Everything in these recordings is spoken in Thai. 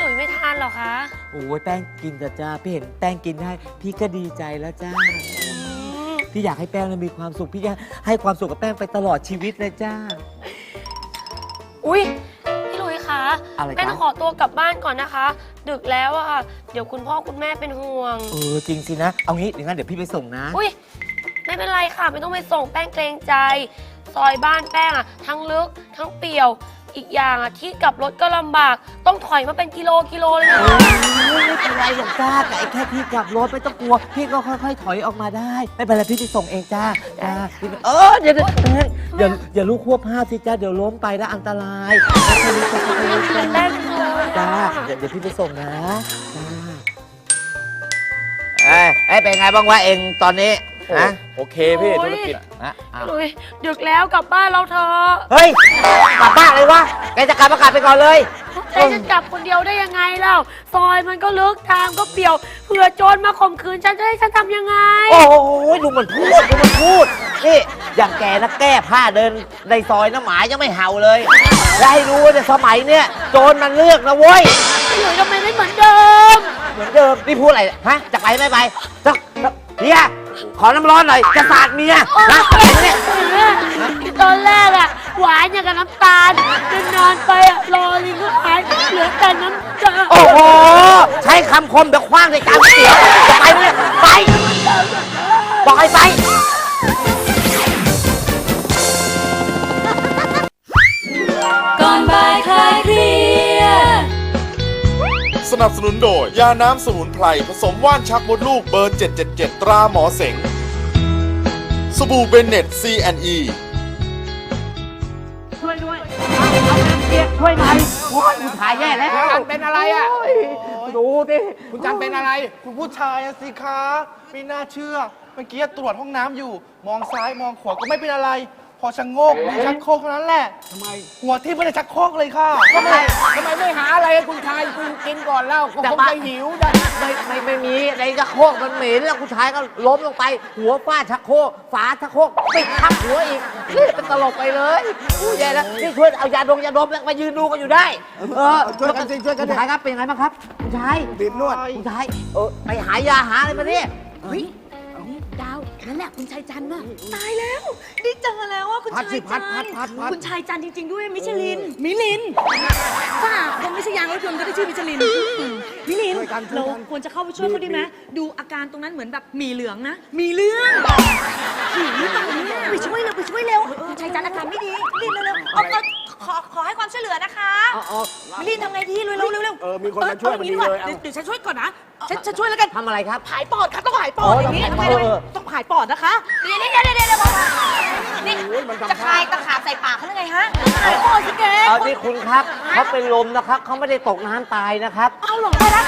หลุยไม่ทานเหรอคะ โอ้ยแป้งกินจ้ะจ้าพี่เห็นแป้งกินได้พี่ก็ดีใจแล้วจ้าพี่อยากให้แป้งน่ะมีความสุขพี่จะให้ความสุขกับแป้งไปตลอดชีวิตเลยจ้า อุ้ยพี่หลุยคะอะไรจ๊ะ แป้งขอตัวกลับบ้านก่อนนะคะ ดึกแล้วอะค่ะ เดี๋ยวคุณพ่อคุณแม่เป็นห่วง เออจริงสินะ เอางี้เดี๋ยวงั้นเดี๋ยวพี่ไปส่งนะอุ้ยไม่เป็นไรค่ะ ไม่ต้องไปส่งแป้งเกรงใจ ซอยบ้านแป้งอะทั้งลึกทั้งเปี่ยว อีกอย่างอะที่กลับรถก็ลำบาก ต้องถอยมาเป็นกิโลกิโลเลยนะโอ้ยไม่เป็นไรหรอกจ้าแต่ไอ้แค่พี่กลับรถไม่ต้องกลัว พี่ก็ค่อย ๆ ถอยออกมาได้ ไม่เป็นไรพี่ไปส่งเองจ้าจ้าพี่ไปเออเดี๋ยวเดี๋ยวแป้งอย่าอย่าลูกควบห้าสิจ้าเดี๋ยวล้มไปแล้วอันตรายค่อยๆลุกค่อยๆลุกจ้าแป้งเลยจ้าเดี๋ยวเดี๋ยวพี่ไปส่งนะจ้า เอ้ยเอ้ยเป็นไงบ้างวะเองตอนนี้ ฮะโอเคพี่ธุรกิจฮะอ้าวพี่หลุยดึกแล้วกลับบ้านเราเถอะเฮ้ยกลับบ้านเลยวะแกจะกลับมากลับไปก่อนเลยใจจะกลับคนเดียวได้ยังไงเล่าซอยมันก็ลึกทางก็เปี่ยวเผื่อโจรมาข่มขืนฉันจะให้ฉันทำยังไง โอ้โหดูมันพูดดูมันพูดนี่อย่างแกนะแก้ผ้าเดินในซอยน้ำหมายังไม่เห่าเลยแล้วให้รู้ว่าในสมัยเนี้ยโจรมันเลือกนะเว้ยพี่หลุยทำไมไม่เหมือนเดิม เหมือนเดิมนี่พูดอะไรฮะจะไปไม่ไปจะ เฮียขอน้ำร้อนหน่อยจะสาดเมียนะอะไรเนี่ยตอนแรกอะหวานอย่างกับน้ำตาลนานๆไปอะรอลิงก็หายเหลือแต่น้ำตาโอ้โห ใช้คำคมแบบคว้างในการเสียจะไปไหมไป บอกให้ไปก่อนบ่ายคลายเครียด สนับสนุนโดย ยาน้ำสมุนไพร ผสมว่านชักมดลูกเบอร์ 777 ตราหมอเสง สบู่เบนเน็ต C&E ช่วยหน่อยโอ้ยถ่ายแย่แล้วจันเป็นอะไรอะดูดิคุณจันเป็นอะไร คุณผู้ชายอะสิคะ ไม่น่าเชื่อ เมื่อกี้ตรวจห้องน้ำอยู่ มองซ้ายมองขวาก็ไม่เป็นอะไร พอชะโงกดูชักโครกเท่านั้นแหละ ทำไม หัวที่ไม่ได้ชักโครกเลยค่ะ ทำไมทำไมไม่หาอะไรให้คุณชายคุณกินก่อนเล่าก็คงจะหิวนะไม่ไม่ไม่มีในชักโครกมันเหม็นแล้วคุณชายก็ล้มลงไป หัวฟาดชักโครกฝาชักโครกปิดทับหัวอีกนี่เป็นตลกไปเลยอู้แย่แล้วนี่ช่วยเอายาดมยาดมแล้วมายืนดูกันอยู่ได้ เออช่วยกันสิช่วยกันดิคุณชายครับเป็นไงบ้างครับคุณชายบีบนวดคุณชายเออไปหายาหาอะไรมาเนี่ย ดาวนั่นแหละคุณชายจันทร์น่ะตายแล้วได้เจอแล้วว่าคุณพัดชายสิพัจัดนทพัดร์พัดพัด คุณชายจันทร์จริง ๆ ด้วยมิชลิน มิลินถ้าหากคนไม่ใช่ยางรถยนต์ก็ได้ชื่อมิชลินอืมมิลินช่วยกันช่วยกัน เราควรจะเข้าไปช่วยเขาดีไหมดูอาการตรงนั้นเหมือนแบบหมีเหลืองนะมีเรื่องหิวหรือเปล่าเนี่ยไปช่วยเร็วไปช่วยเร็วคุณชายจันทร์อาการไม่ดีมิลินเร็วๆเอาเอาขอขอให้ความช่วยเหลือนะคะมิลินทำไงดีเร็วๆเร็วๆเออมีคนมาช่วยเออพอดีอาเลยงี้เอาดีกว่าเดี๋ยวฉันช่วยก่อนนะ ฉันฉันช่วยแล้วกันทำอะไรครับผายปอดค่ะต้องผายปอดอย่างนี้เออทำไมเอทำอไมเออต้องผายปอดนะคะเดี๋ยวเดี๋ยวเดี๋ยวเดี๋ยวเดี๋ยวนี่จะคลายตะขาบใส่ปากเขาหรือไงฮะผายปอดสิแกเอานี่คุณครับเขาเป็นลมนะครับเขาไม่ได้ตกน้ำตายนะครับ เอาหลงไปแล้ว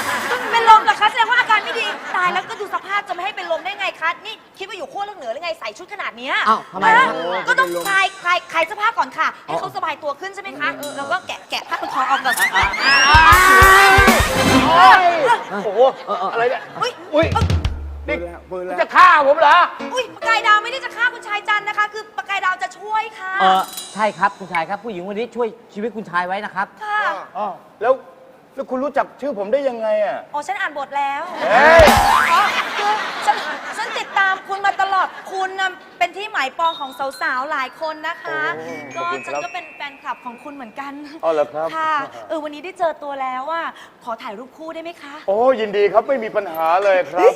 เป็นลมเหรอคะแสดงว่าอาการไม่ดีตายแล้วก็ดูสภาพจะไม่ให้เป็นลมได้ไงคะนี่คิดว่าอยู่ขั้วโลกเหนือหรือไงใส่ชุดขนาดเนี้ยอ้าวทำไมฮะครับก็ต้องคลายคลายคลายเสื้อผ้าก่อนค่ะให้เขาสบายตัวขึ้นใช่ไหมคะแล้วก็แกะแกะผ้าพันคอออกก่อน โอ้โห อะไรเนี่ย อุ้ยอุ้ยนี่ปืนแล้วจะฆ่าผมเหรอ อุ้ยปากกายดาวไม่ได้จะฆ่าคุณชายจันทร์นะคะ คือปากกายดาวจะช่วยค่ะ เออใช่ครับคุณชายครับ ผู้หญิงคนนี้ช่วยชีวิตคุณชายไว้นะครับ ค่ะอ๋อแล้ว แล้วคุณรู้จักชื่อผมได้ยังไงอะอ๋อฉันอ่านบทแล้วเฮ้ย อ๋อคือฉันฉันติดตามคุณมาตลอดคุณน่ะเป็นที่หมายปองของสาวๆหลายคนนะคะ โอ้ก็ขอบคุณฉันครับก็เป็นแฟนคลับของคุณเหมือนกันอ๋อเหรอครับ ค่ะเออวันนี้ได้เจอตัวแล้วอะขอถ่ายรูปคู่ได้ไหมคะ โอ้ยินดีครับไม่มีปัญหาเลยครับ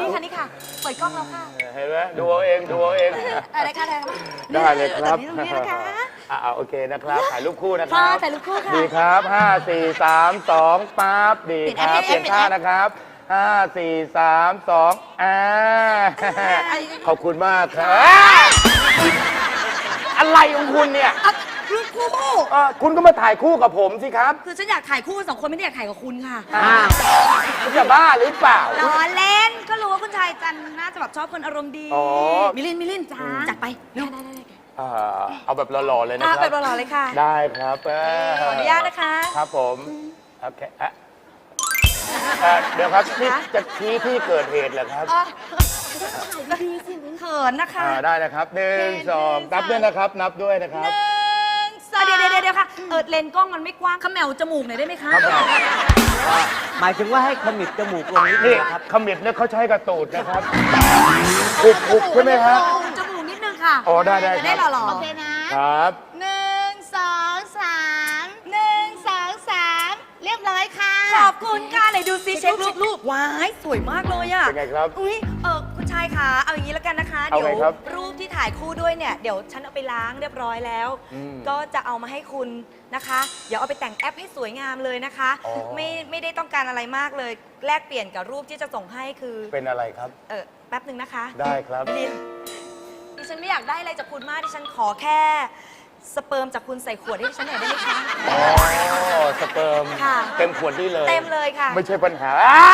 นี่ค่ะนี่ค่ะ เปิดกล้องแล้วค่ะเห็นไหมดูเอาเองดูเอาเอง อะไรคะอะไรคะได้เลยครับ ตรงนี้ตรงนี้นะคะ อ่าโอเคนะครับถ่ายรูปคู่นะคค่ะรับถ่ายรูปคู่ค่ะดีครับ5 4 3 2ปั๊บดีครับเปเปลี่ลี่ยยนนแอป ท่านะครับ5 4 3 2อ่าขอบคุณมากครับ อะไรของคุณเนี่ยอะคือคคู่ เออคุณก็มาถ่ายคู่กับผมสิครับคือฉันอยากถ่ายคู่กันสองคนไม่ได้อยากถ่ายกับคุณค่ะอ้าวคุณจะบ้าหรือเปล่า ล้อเล่นก็รู้ว่าคุณชายจันทร์น่าจะแบบชอบคนอารมณ์ดี อ๋อ มิลินมิลินจ้าจัดไปได้ได้ได้ได้ อ่าเอาแบบหล่อๆเลยนะอะคแบรับบหล่อๆเลยค่ะได้ครับเขออนุญาตนะคะ ครับผมโอเคอะเอ่อเดี๋ยวครับนี่คะจะชี้ที่เกิดเหตุเหรอครับอ๋อถ่ายดีๆสิเขินนะคะอ่าได้นะครับหนึ่งสองนับด้วยนะครับ นับด้วยนะครับหนึ่งสองเดี๋ยวเดี๋ยวเดี๋ยวค่ะ เออเลนส์กล้องมันไม่กว้างเขมวจมูกหน่อยได้ไหมคะครับผม หมายถึงว่าให้ขมิบจมูกลงนิดนึนี่งนะครับ ขมิบเนี่ยเขาใช้กระตูดนะครับปุบปุบใช่ไหมฮะจมูกนิดนึง ค่ะอ๋อได้ได้จะได้ครับ หล่อๆ โอเคนะครับ หนึ่งสองสามหนึ่งสองสามเรียบร้อยค่ะ ขอบคุณค่ะไหนดูซิเช็ครูปรูปว้ายสวยมากเลยอะเป็นไงครับอุ้ยเออคุณชายคะเอาอย่างนี้แล้วกันนะคะ เอาเดี๋ยวไงครับรูปที่ถ่ายคู่ด้วยเนี่ย เดี๋ยวฉันเอาไปล้างเรียบร้อยแล้ว อืมก็จะเอามาให้คุณนะคะ เดี๋ยวเอาไปแต่งแอปให้สวยงามเลยนะคะ อ๋อ ไม่ไม่ได้ต้องการอะไรมากเลย แลกเปลี่ยนกับรูปที่จะส่งให้คือเป็นอะไรครับ เออแป๊บหนึ่งนะคะได้ครับ ลินดิ ฉันไม่อยากได้อะไรจากคุณมากดิฉันขอแค่ สเปิร์มจากคุณใส่ขวดให้ดิฉันหน่อยได้ไหมคะ อ๋อสเปิร์มค่ะ เต็มขวดนี่เลย เต็มเลยค่ะไม่ใช่ปัญหาอ้า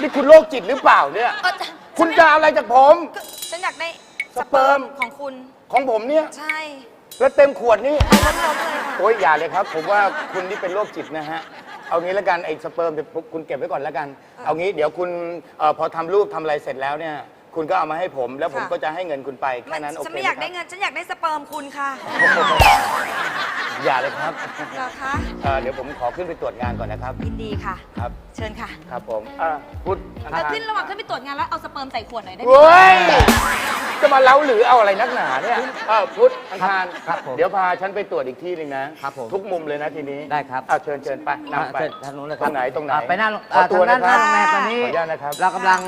นี่คุณโรคจิตหรือเปล่าเนี่ย เออคุณจะเอาอะไรจากผม ก็ฉันอยากได้สเปิร์ม ของคุณ ของผมเนี่ย ใช่แล้วเต็มขวดนี่ เอาล้มๆเลยค่ะโอ้ยอย่าเลยครับ ผมว่าคุณนี่เป็นโรคจิตนะฮะ เอางี้แล้วกันไอ้สเปิร์มเดี๋ยวคุณเก็บไว้ก่อนแล้วกัน เอางี้เดี๋ยวคุณเอ่อพอทำรูปทำอะไรเสร็จแล้วเนี่ย คุณก็เอามาให้ผม แล้วผมก็จะให้เงินคุณไปแค่นั้นโอฉันเคไม่ไหอมยากคได้รับเงิน ฉันอยากได้สเปิร์มคุณค่ะอย่าเลยครับเหรอคะเอ่อเดี๋ยวผมขอขึ้นไปตรวจงานก่อนนะครับ ยินดีค่ะ ครับ เชิญค่ะครับผมอะพุทธอังเอาคารขึ้นระหว่างขึ้นไปตรวจงานแล้วเอาสเปิร์มใส่ขวดหน่อยได้ไหมเว้ย จะมาเล้าหรือเอาอะไรนักหนาเนี่ยเออพุทธอังคารครับผมเดี๋ยวพาฉันไปตรวจอีกที่หนึ่งนะครับผมทุกมุมเลยนะทีนี้ได้ครับอะเชิญเชิญไปอะนำไปเชิญทางนู้นเลยคตรัรงไหนตรงไหนอะไปหน้าขออะตัวทางด้านนะหคน้ารับโรงแรมตอนนี้ขออนุญาตนะครับ เรากำลัง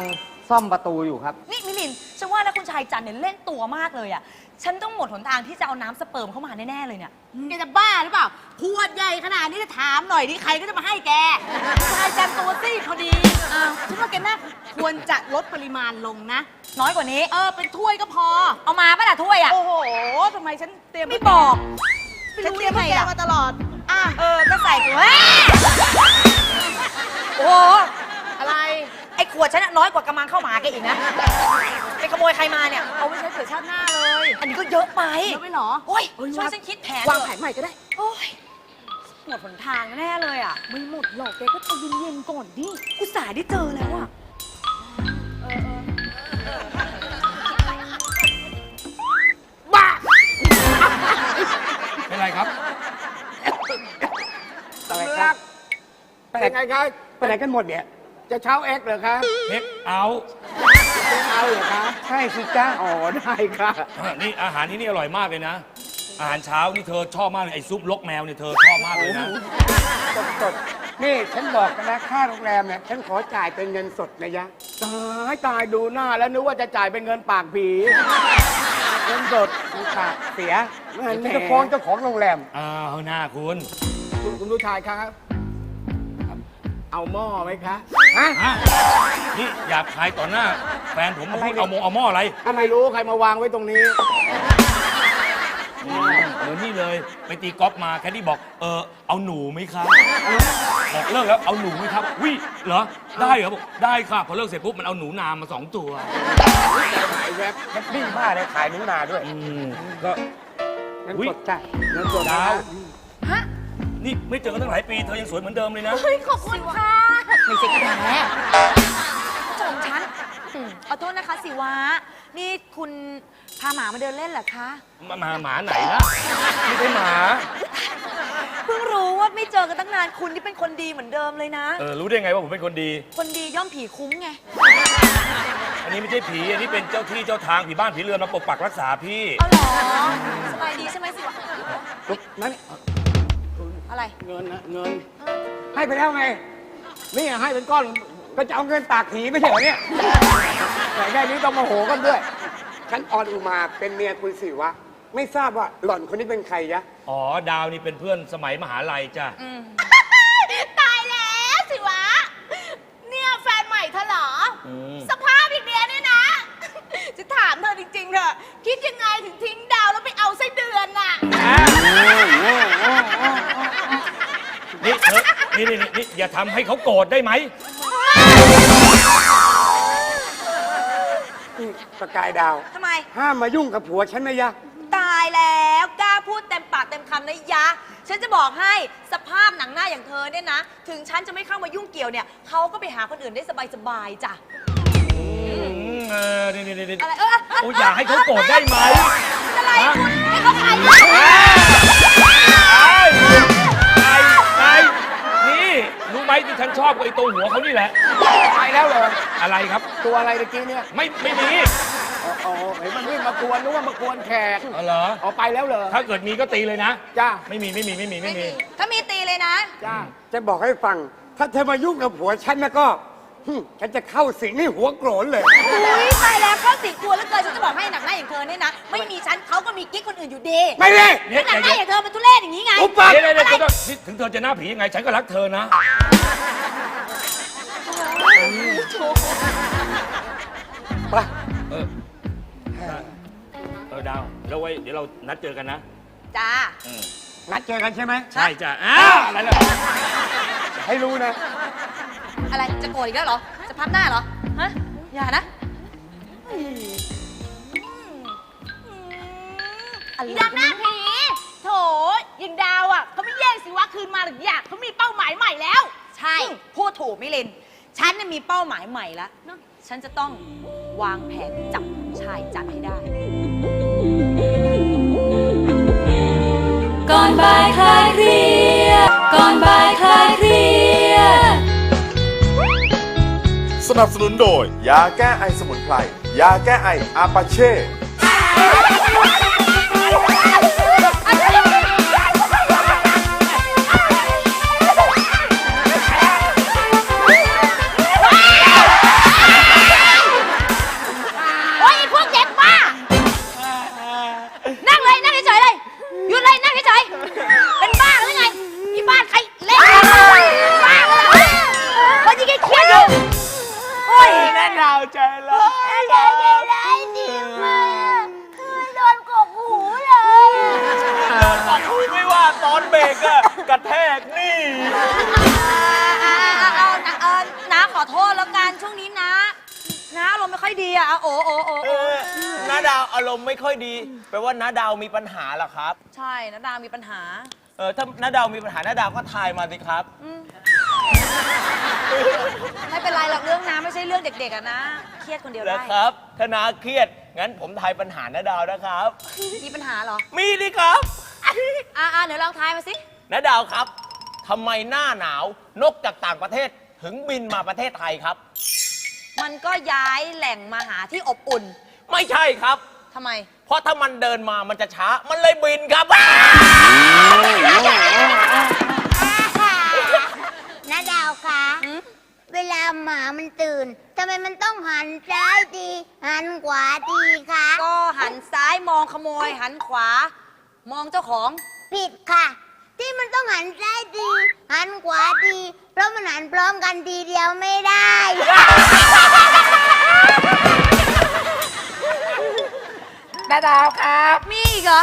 ซ่อมประตูอยู่ครับ นี่มิลินฉันว่านะคุณชายจันเนี่ยเล่นตัวมากเลยอะ ฉันต้องหมดหนทางที่จะเอาน้ำสเปิร์มเข้ามาแน่ๆเลยเนี่ย แกจะบ้าหรือเปล่าขวดใหญ่ขนาดนี้จะถามหน่อยดิใครก็จะมาให้แกชายจันตัวซีดพอดีอ้าวฉันว่าแกน่าควรจะลดปริมาณลงนะ น้อยกว่านี้ เออเป็นถ้วยก็พอ เอามาป่ะล่ะถ้วยอะ โอ้โหทำไมฉันเตรียมไม่บอกฉันเตรียมให้แกมาตลอด อะ เออก็ใส่ขวดโอ้โหอะไร ไอ้ขวดฉันน่ะน้อยกว่ากระมังเข้าวหมาแกอีกนะ ไปขโมยใครมาเนี่ย เอาไว้ใช้เผื่อชาติหน้าเลยอันนี้ก็เยอะไปเยอะไปเหรอ โอ้ยเอ้ย ช่วยว่าฉันคิดแผนวางเถแผอะนใหม่ก็ได้ โอ้ยหมดหนทางแน่เลยอะ ไม่หมดหรอกแกก็ใจเย็นๆก่อนดิอุตส่าห์ได้เจอแล้วอะเป็นไรครับอะไรคครัรับบเป็นไงครับ ไปไหนกันหมดเนี่ย จะเช้าเอ็กเหรอครับเช็คเอาท์เอาเหรอครับใช่สิจ้าอ๋อได้ครับอะ นี่อาหารที่นี่อร่อยมากเลยนะ อาหารเช้านี่เธอชอบมากเลยไอ้ซุปลกแมวเนี่ยเธอชอบมากเลยนะสดสดๆนี่ฉันบอกกันนะค่าโรงแรมเนี่ยฉันขอจ่ายเป็นเงินสดนะยะตายตายดูหน้าแล้วนึกว่าจะจ่ายเป็นเงินปากผีเงินสดกูขาดเสียฉันจะฟ้องเจ้าของโรงแรมอ้าวหน้าคุณ คุณคุณผู้ชายครับ เอาหม้อไหมคะฮะฮะนี่อยากขายต่อหน้า แฟนผมมาพูดอะไรเนี่ยเอาโมงเอาหม้ออะไรถ้าไม่รู้ใครมาวางไว้ตรงนี้เหมือนนี่เลยไปตีกอล์ฟมาแคดดี้บอกเออเอาหนูไหมครับบอกเลิกแล้วเอาหนูไหมครับวิเหรอได้เหรอบอกได้ค่ะพอเลิกเสร็จปุ๊บมันเอาหนูนามาสองตัวขายแวบแคดดี้บ้าเลยขายหนูนาด้วยอืมก็เงินอุ๊ยสดจ้ะเงินสดนะดาว นี่ไม่เจอกันตั้งหลายปีเธอยังสวยเหมือนเดิมเลยนะ เฮ้ยขอบคุณค่ะไม่ใช่กระแท้จมฉันอืมขอโทษนะคะสิวะ นี่คุณพาหมามาเดินเล่นเหรอคะมามาหมาไหนนะไม่ใช่หมา เพิ่งรู้ว่าไม่เจอกันตั้งนานคุณนี่เป็นคนดีเหมือนเดิมเลยนะ เออรู้ได้ไงว่าผมเป็นคนดี คนดีย่อมผีคุ้มไง อันนี้ไม่ใช่ผีอันนี้เป็นเจ้าที่เจ้าทางผีบ้านผีเรือนมาปกปักรักษาพี่ เอาเหรอ สบายดีใช่ไหมสิวะ นั่นอะไรเงินนะเงิน ให้ไปแล้วไง นี่ให้เป็นก้อน ก็จะเอาเงินปากผีไม่ใช่เหรอเนี่ยแต่แค่นี้ต้องมาโหกันด้วย ฉันออนอุมาเป็นเมียคุณสิวะ ไม่ทราบว่าหล่อนคนนี้เป็นใครยะ อ๋อ ดาวนี่เป็นเพื่อนสมัยมหาลัยจ้ะตายแล้วสิวะ เนี่ยแฟนใหม่เธอเหรออืมสภาพอย่างเนี้ยเนี่ยนะ จะถามเธอจริงๆเถอะ คิดยังไงถึงทิ้งดาวแล้วไปเอาไส้เดือนน่ะ อ่า นี่เธอ นี่นี่นี่นี่อย่าทำให้เขาโกรธได้ไหม นี่ประกายดาว ทำไม ห้ามมายุ่งกับผัวฉันนะยะ ตายแล้วกล้าพูดเต็มปากเต็มคำนะยะ ฉันจะบอกให้สภาพหนังหน้าอย่างเธอเนี่ยนะ ถึงฉันจะไม่เข้ามายุ่งเกี่ยวเนี่ยเขาก็ไปหาคนอื่นได้สบายๆจ้ะ อืมเออนี่นี่นี่อะไรเออโอ้ยอย่าให้เขาโกรธได้ไหมอะไรฮะให้เขาขายไอ้ไไหมที่ฉันชอบไอ้ตรงหัวเขานี่แหละ ไปแล้วเหรออะไรครับ ตัวอะไรตะกี้เนี่ยไม่ไม่มีอ๋อเห็นมันวิ่งมากวนนึกว่ามากวนแขกอ๋อเหรอเอาไปแล้วเหรอถ้าเกิดมีก็ตีเลยนะ จ้าไม่มีไม่มีไม่มีไม่ไม่มี มี ถ้ามีตีเลยนะ จ้า จะบอกให้ฟัง ถ้าเธอมายุ่งกับผัวฉันนะก็ หึฉันจะเข้าสิงให้หัวโกรนเลย อุ้ยตายแล้วเข้าสิกลัวแล้วเกินฉันจะบอกให้หนักหน้าอย่างเธอเนี่ยนะ ไม่มีฉันเขาก็มีกิ๊กคนอื่นอยู่ดีไม่เลยเนี่ยหนักหเดี๋น้ายวอย่างเธอมันทุเรศอย่างนี้ไง อุปปับเดี๋ยวเดี๋ยวเดี๋ยวเดี๋ยวนี่ถึงเธอจะหน้าผียังไง ฉันก็รักเธอนะ ไป เออเออดาวแล้วไว้เดี๋ยวเรานัดเจอกันนะ จ้าอืมนัดเจอกันใช่ไหม ใช่จ้ะอ้าอะไรล่ะ ให้รู้นะ อะไรจะโกรธอีกแล้วเหรอ จะพับหน้าเหรอ ฮะ อย่านะอะไรดังหน้าผีโถยิงดาวอะเขาไม่แย่งสิวะคืนมาหรืออยากเขามีเป้าหมายใหม่แล้ว ใช่ พูดถูกมิลิน ฉันน่ะมีเป้าหมายใหม่แล้วฉันจะต้องวางแผนจับชายจันให้ได้ ก่อนบ่ายคลายเครียดก่อนบ่าย นับสนุนโดย ยาแก้ไอสมุนไพรยาแก้ไออาปาเช่ อนเบรกอะกระแทกนี่ เอาเอาเอาเอน้าขอโทษแล้วกันช่วงนี้นะน้าอารมณ์ไม่ค่อยดีอะเอาโอ้โอ้โอ้เออน้าดาวอารมณ์ไม่ค่อยดี แปลว่าน้าดาวมีปัญหาเหรอครับ ใช่นะดามีปัญหา เออถ้าน้าดาวมีปัญหาน้าดาวก็ทายมาสิครับ ไม่เป็นไรหรอกเรื่องน้าไม่ใช่เรื่องเด็กๆอะนะ เครียดคนเดียวแล้ได้วครับถ้าน้าเครียด งั้นผมทายปัญหาน้าดาวนะครับ มีปัญหาเหรอ มีดิครับ อ่าเดี๋ยวลองทายมาสิน้าดาวครับทำไมหน้าหนาวนกจากต่างประเทศถึงบินมาประเทศไทยครับ มันก็ย้ายแหล่งมาหาที่อบอุ่นไม่ใช่ครับ ทำไม เพราะถ้ามันเดินมามันจะช้า มันเลยบินครับน้าดาวคะหืม เวลาหมามันตื่น ทำไมมันต้องหันซ้ายดีหันขวาดีคะ ก็หันซ้ายมองขโมยหันขวา มองเจ้าของ ผิดค่ะ ที่มันต้องหันซ้ายดีหันขวาดีเพราะมันหันพร้อมกันทีเดียวไม่ได้น้าดาวครับ มีอีกเหรอ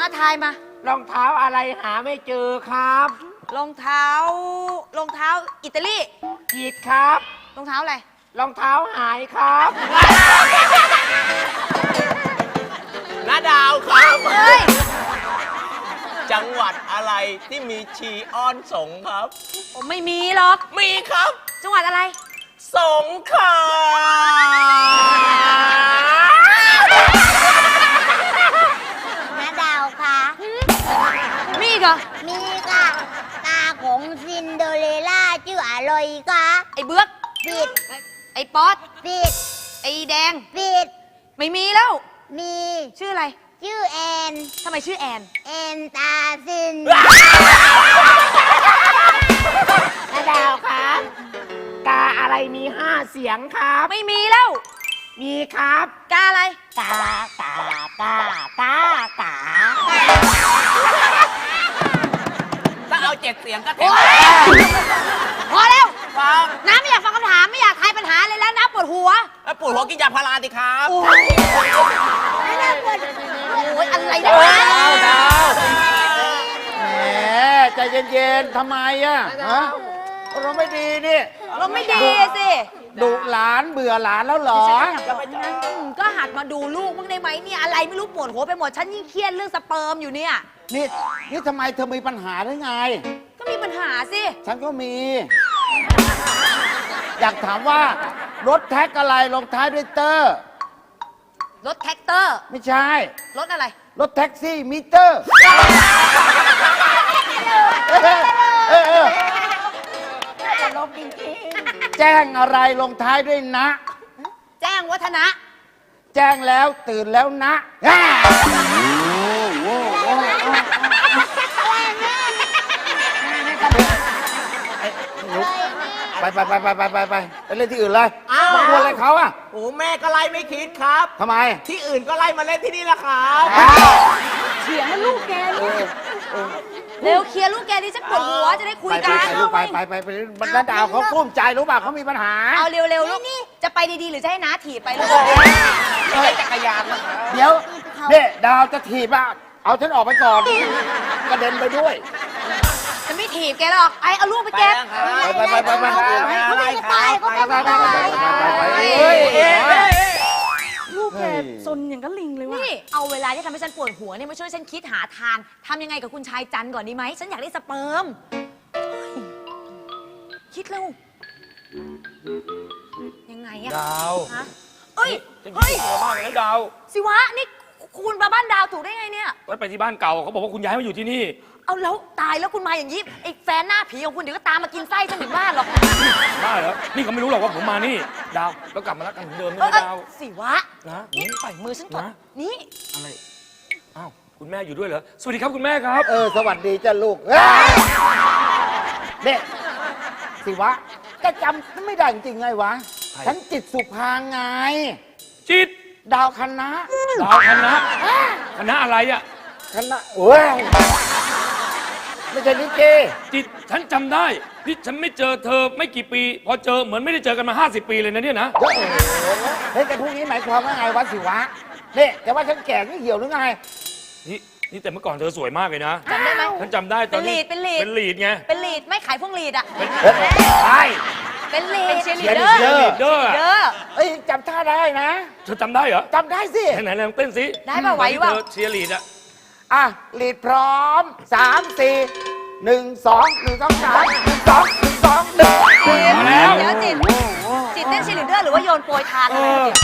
อาทายมารองเท้าอะไรหาไม่เจอครับรองเท้ารองเท้าอิตาลีผิดครับ รองเท้าอะไร รองเท้าหายครับน้าดาวครับ เฮ้ย จังหวัดอะไรที่มีชีอ้อนสงครับ ผมไม่มีหรอก มีครับ จังหวัดอะไร สงขลาน้าดาวคะมีอีกเหรอ มีค่ะตาของซินเดอเรลล่าชื่ออะไรคะไอ้เบื้อกผิดไอ้ป๊อตผิดไอ้แดงผิดไม่มีแล้ว มี ชื่ออะไร ชื่อแอนทำไมชื่อแอน แอนตาซินน้าดาวครับ กาอะไรมีห้าเสียงครับ ไม่มีแล้ว มีครับ กาอะไรตากากากากาถ้าเอาเจ็ดเสียงก็เทโอ๊ยพอแล้วครับน้าไม่อยากฟังคำถามไม่อยากทายปัญหาเลยแล้วน้าปวดหัว แล้วปวดหัวกินยาพาราดิครับโอ้ยน้าดาวปวด โอ้ยอะไรนะดาวแหมใจเย็นๆทำไมอะฮะเราไม่ดีนี่เราไม่ดีสิดุหลานเบื่อหลานแล้วเหรอ อืมก็หัดมาดูลูกบ้างได้ไหมเนี่ยอะไรไม่รู้ปวดหัวไปหมด ฉันยิ่งเครียดเรื่องสเปิร์มอยู่เนี่ย นี่นี่ทำไมเธอมีปัญหาหรือไง ก็มีปัญหาสิ ฉันก็มี อยากถามว่ารถแท็กอะไรลงท้ายด้วยเตอร์ รถแท็กเตอร์ ไม่ใช่ รถอะไร รถแท็กซี่มิเตอร์เออเออเออแจ้งอะไรลงท้ายด้วยนะแจ้งวัฒนะ แจ้งแล้วตื่นแล้วนะ ไปไปไปไปไปไปไปไปเล่นที่อื่นเลยมากวนอะไรเขาอะโอ้แม่ก็ไล่ไม่คิดครับ ทำไมที่อื่นก็ไล่มาเล่นที่นี่แหละครับเถียงกับลูกแกเนี่ยเร็วเคลียร์ลูกแกดิฉันปวดหัวจะได้คุยไปกัไปนไปลูกไปไปไปไปบรรดาวเขากลุ้มใจรู้ป่ะเขามีปัญหา เอาเร็วๆลูกจะไปดีๆ หรือจะให้น้าถีบไปลูกจักรยานมาเดี๋ยวเนี่ยดาวจะถีบอะเอาฉันออกไปก่อนกระเด็นไปด้วยจะไม่ ถีบแกหรอกไอเอาลูกไปเก็บไปไปไปไปไปเขาไม่ได้ตายเขาไม่ได้ตายเฮ้ยเอ๊ะลูกแกซนอย่างก็ลิงเลยว่ะนี่เอาเวลาที่ทำให้ฉันปวดหัวเนี่ยมาช่วยฉันคิดหาทางทำยังไงกับคุณชายจันทร์ก่อนดีไหมฉันอยากได้สเปิร์มเฮ้ยคิดเร็วยังไงอะดาวฮะเอ้ยฉันคิเฮ้ยดหัวมากเลยนะดาวสิวะนี่ คุณมาบ้านดาวถูกได้ไงเนี่ยไว้ไปที่บ้านเก่าเขาบอกว่าคุณย้ายมาอยู่ที่นี่ เอาแล้วตายแล้วคุณมาอย่างนี้ไอ้แฟนหน้าผีของคุณเดี๋ยวก็ตามมากินไส้ฉันถึงบ้านหรอกบ้าเหรอ นี่เขาไม่รู้หรอกว่าผมมานี่ ดาว แล้วกลับมารักกันเหมือนเดิมเอใช่อไหมเออดาวสิวะนะนี่ปล่อยมือฉันก่อนนะ นี่ อะไร อ้าว คุณแม่อยู่ด้วยเหรอ สวัสดีครับคุณแม่ครับ เออ สวัสดีจ้าลูกเอ้ยเนี่ยสิวะแกจำไม่ได้จริงๆไงวะ ใคร ฉันจิตสุภาไง จิต ดาวคณะดาวคณะคณะอะไรอะคณะโอ้ยไม่ใช่ลิเกจิตฉันจำได้นี่ฉันไม่เจอเธอไม่กี่ปี พอเจอเหมือนไม่ได้เจอกันมา 50 ปีเลยนะเนี่ยนะเฮ้ยแต่พวกนี้หมายความว่าไงวะสิวะเนี่ยแต่ว่าฉันแก่ไม่เหี่ยวหรือไง นี่นี่แต่เมื่อก่อนเธอสวยมากเลยนะจำได้ไหม ฉันจำได้ตอนนี้เป็นลีดเป็นลีดไงเป็นลีดไม่ขายพวงลีดอะใช่เป็นลีดเป็นเชียร์ลีเชียร์ดลีเดอร์ดเดอร์เดอร์เอ้ยจำท่า ได้นะเธอจำได้เหรอจำได้สิ ไหนไหนลองเต้นสิได้ป่ะไหวตอนที่ป่ะเธอเชียร์ลีดอะอะลีดพร้อมสามสี่หนึ่งสองหนึ่งสองสามหนึ่งสองหนึ่งสองหนึ่งมาแล้วเดี๋ยวจิตจิตเต้นเชียร์ลีดเดอร์หรือว่าโยนโปรยทานอะไรเนี่ย